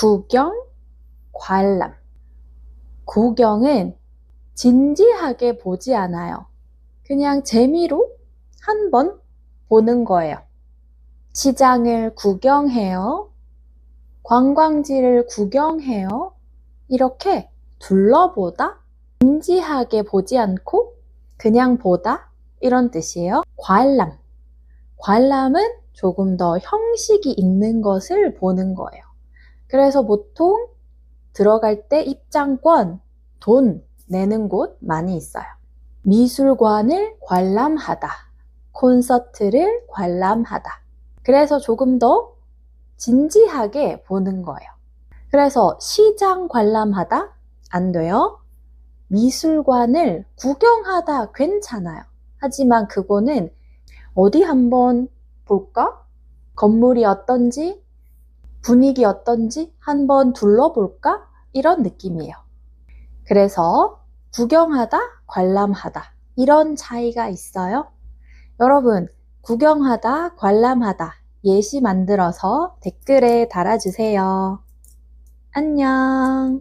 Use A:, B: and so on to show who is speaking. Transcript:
A: 구경, 관람. 구경은 진지하게 보지 않아요. 그냥 재미로 한 번 보는 거예요. 시장을 구경해요. 관광지를 구경해요. 이렇게 둘러보다 진지하게 보지 않고 그냥 보다 이런 뜻이에요. 관람. 관람은 조금 더 형식이 있는 것을 보는 거예요. 그래서 보통 들어갈 때 입장권, 돈 내는 곳 많이 있어요. 미술관을 관람하다. 콘서트를 관람하다. 그래서 조금 더 진지하게 보는 거예요. 그래서 시장 관람하다 안 돼요. 미술관을 구경하다 괜찮아요. 하지만 그거는 어디 한번 볼까? 건물이 어떤지, 분위기 어떤지 한번 둘러볼까? 이런 느낌이에요. 그래서 구경하다, 관람하다 이런 차이가 있어요. 여러분, 구경하다, 관람하다 예시 만들어서 댓글에 달아주세요. 안녕.